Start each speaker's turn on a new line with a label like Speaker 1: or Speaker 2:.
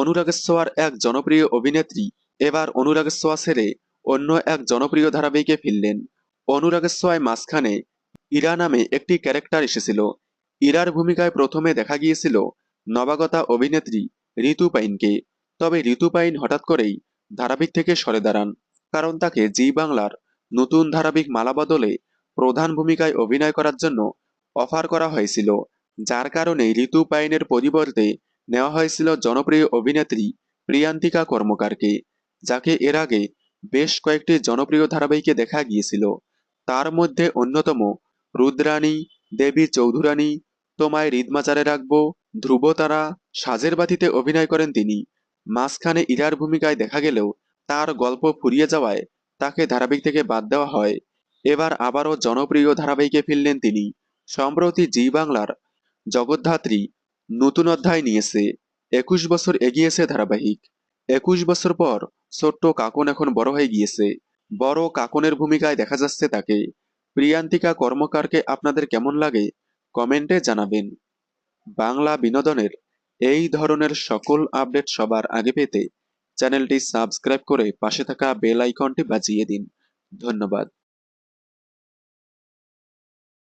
Speaker 1: অনুরাগের এক জনপ্রিয় অভিনেত্রী। এবার অনুরাগের ছোঁয়া ছেড়ে অন্য এক জনপ্রিয় ধারাবাহিকে ফিরলেন। অনুরাগের ছোঁয়ায় মাঝখানে ইরা নামে একটি ক্যারেক্টার এসেছিল। ইরার ভূমিকায় প্রথমে দেখা গিয়েছিল নবাগতা অভিনেত্রী ঋতু পাইনকে। তবে ঋতু পাইন হঠাৎ করেই ধারাবাহিক থেকে সরে দাঁড়ান, কারণ তাকে জি বাংলার নতুন ধারাবাহিক মালা বদলে প্রধান ভূমিকায় অভিনয় করার জন্য অফার করা হয়েছিল, যার কারণে ঋতু পাইনের পরিবর্তে নেওয়া হয়েছিল জনপ্রিয় অভিনেত্রী প্রিয়ান্তিকা কর্মকারকে, যাকে এর আগে বেশ কয়েকটি জনপ্রিয় ধারাবাহিকে দেখা গিয়েছিল। তার মধ্যে অন্যতম রুদ্রাণী, দেবী চৌধুরানী তোমায় হৃদমাচারে রাখব, ধ্রুবতারা, সাজের বাতিতে অভিনয় করেন তিনি। মাঝখানে ইরার ভূমিকায় দেখা গেলেও তার গল্প ফুরিয়ে যাওয়ায় তাকে ধারাবাহিক থেকে বাদ দেওয়া হয়। এবার আবারও জনপ্রিয় ধারাবাহিকে ফিরলেন তিনি। সম্প্রতি জি বাংলার জগদ্ধাত্রী নতুন অধ্যায় নিয়েছে, একুশ বছর এগিয়েছে ধারাবাহিক। একুশ বছর পর ছোট্ট কাকন এখন বড় হয়ে গিয়েছে। বড় কাকনের ভূমিকায় দেখা যাচ্ছে তাকে। প্রিয়ান্তিকা কর্মকারকে আপনাদের কেমন লাগে কমেন্টে জানাবেন। বাংলা বিনোদনের এই ধরনের সকল আপডেট সবার আগে পেতে চ্যানেলটি সাবস্ক্রাইব করে পাশে থাকা বেল আইকনটি বাজিয়ে দিন। ধন্যবাদ।